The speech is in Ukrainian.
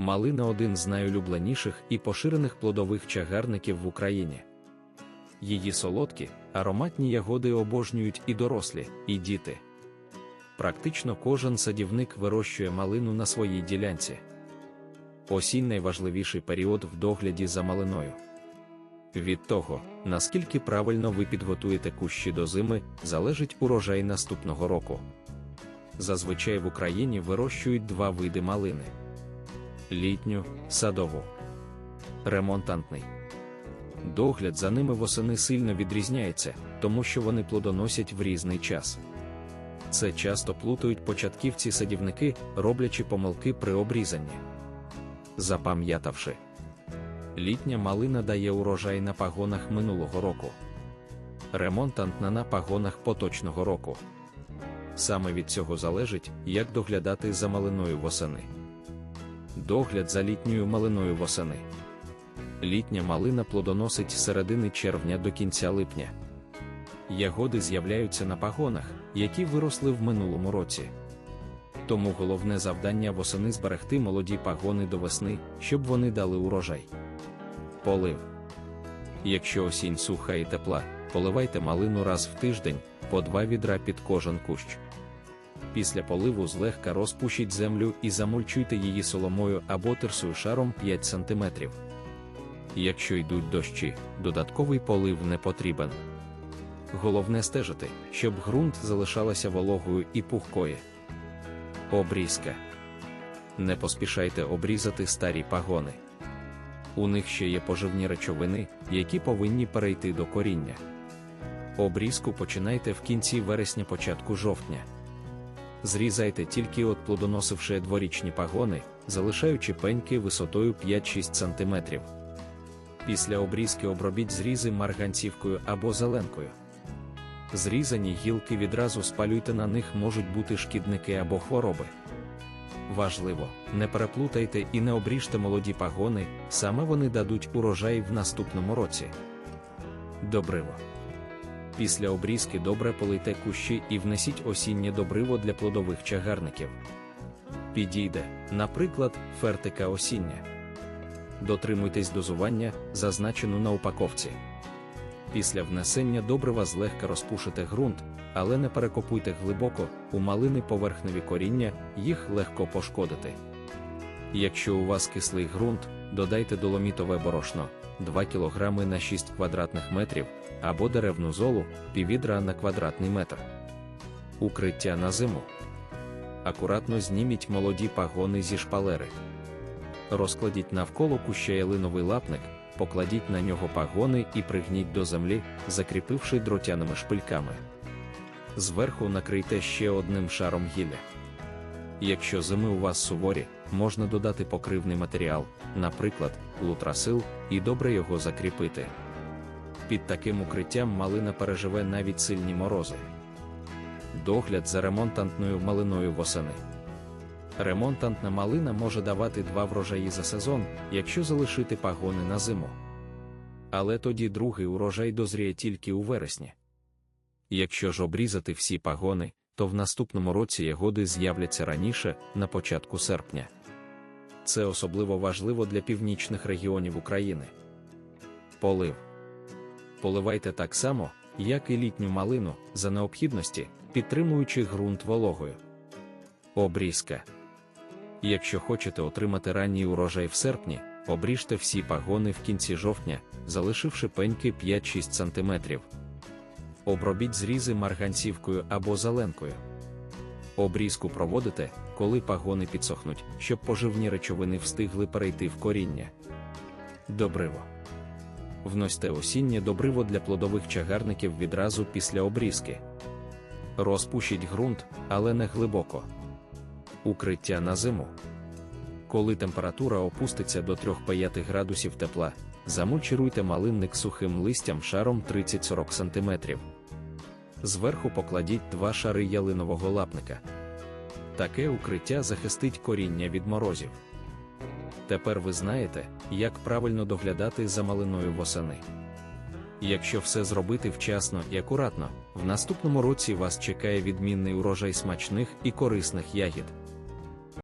Малина один з найулюбленіших і поширених плодових чагарників в Україні. Її солодкі, ароматні ягоди обожнюють і дорослі, і діти. Практично кожен садівник вирощує малину на своїй ділянці. Осінь найважливіший період в догляді за малиною. Від того, наскільки правильно ви підготуєте кущі до зими, залежить урожай наступного року. Зазвичай в Україні вирощують два види малини: літню, садову, ремонтантний. Догляд за ними восени сильно відрізняється, тому що вони плодоносять в різний час. Це часто плутають початківці садівники, роблячи помилки при обрізанні. Запам'ятавши, літня малина дає урожай на пагонах минулого року, ремонтантна на пагонах поточного року. Саме від цього залежить, як доглядати за малиною восени. Догляд за літньою малиною восени. Літня малина плодоносить з середини червня до кінця липня. Ягоди з'являються на пагонах, які виросли в минулому році. Тому головне завдання восени зберегти молоді пагони до весни, щоб вони дали урожай. Полив. Якщо осінь суха і тепла, поливайте малину раз в тиждень, по два відра під кожен кущ. Після поливу злегка розпушіть землю і замульчуйте її соломою або терсою шаром 5 см. Якщо йдуть дощі, додатковий полив не потрібен. Головне стежити, щоб ґрунт залишалася вологою і пухкою. Обрізка. Не поспішайте обрізати старі пагони. У них ще є поживні речовини, які повинні перейти до коріння. Обрізку починайте в кінці вересня початку жовтня. Зрізайте тільки от плодоносивши дворічні пагони, залишаючи пеньки висотою 5-6 см. Після обрізки обробіть зрізи марганцівкою або зеленкою. Зрізані гілки відразу спалюйте на них можуть бути шкідники або хвороби. Важливо, не переплутайте і не обріжте молоді пагони, саме вони дадуть урожай в наступному році. Добриво. Після обрізки добре полийте кущі і внесіть осіннє добриво для плодових чагарників. Підійде, наприклад, фертика осіння. Дотримуйтесь дозування, зазначену на упаковці. Після внесення добрива злегка розпушите ґрунт, але не перекопуйте глибоко, у малини поверхневі коріння, їх легко пошкодити. Якщо у вас кислий ґрунт, додайте доломітове борошно 2 кг на 6 квадратних метрів або деревну золу піввідра на квадратний метр. Укриття на зиму. Акуратно зніміть молоді пагони зі шпалери. Розкладіть навколо куща ялиновий лапник, покладіть на нього пагони і пригніть до землі, закріпивши дротяними шпильками. Зверху накрийте ще одним шаром гілля. Якщо зими у вас суворі, можна додати покривний матеріал, наприклад, лутрасил, і добре його закріпити. Під таким укриттям малина переживе навіть сильні морози. Догляд за ремонтантною малиною восени. Ремонтантна малина може давати два врожаї за сезон, якщо залишити пагони на зиму. Але тоді другий урожай дозріє тільки у вересні. Якщо ж обрізати всі пагони, то в наступному році ягоди з'являться раніше, на початку серпня. Це особливо важливо для північних регіонів України. Полив. Поливайте так само, як і літню малину, за необхідності, підтримуючи ґрунт вологою. Обрізка. Якщо хочете отримати ранній урожай в серпні, обріжте всі пагони в кінці жовтня, залишивши пеньки 5-6 см. Обробіть зрізи марганцівкою або зеленкою. Обрізку проводите, коли пагони підсохнуть, щоб поживні речовини встигли перейти в коріння. Добриво. Вносьте осіннє добриво для плодових чагарників відразу після обрізки. Розпушіть ґрунт, але не глибоко. Укриття на зиму. Коли температура опуститься до 3-5 градусів тепла, замульчируйте малинник сухим листям шаром 30-40 см. Зверху покладіть два шари ялинового лапника. Таке укриття захистить коріння від морозів. Тепер ви знаєте, як правильно доглядати за малиною восени. Якщо все зробити вчасно і акуратно, в наступному році вас чекає відмінний урожай смачних і корисних ягід.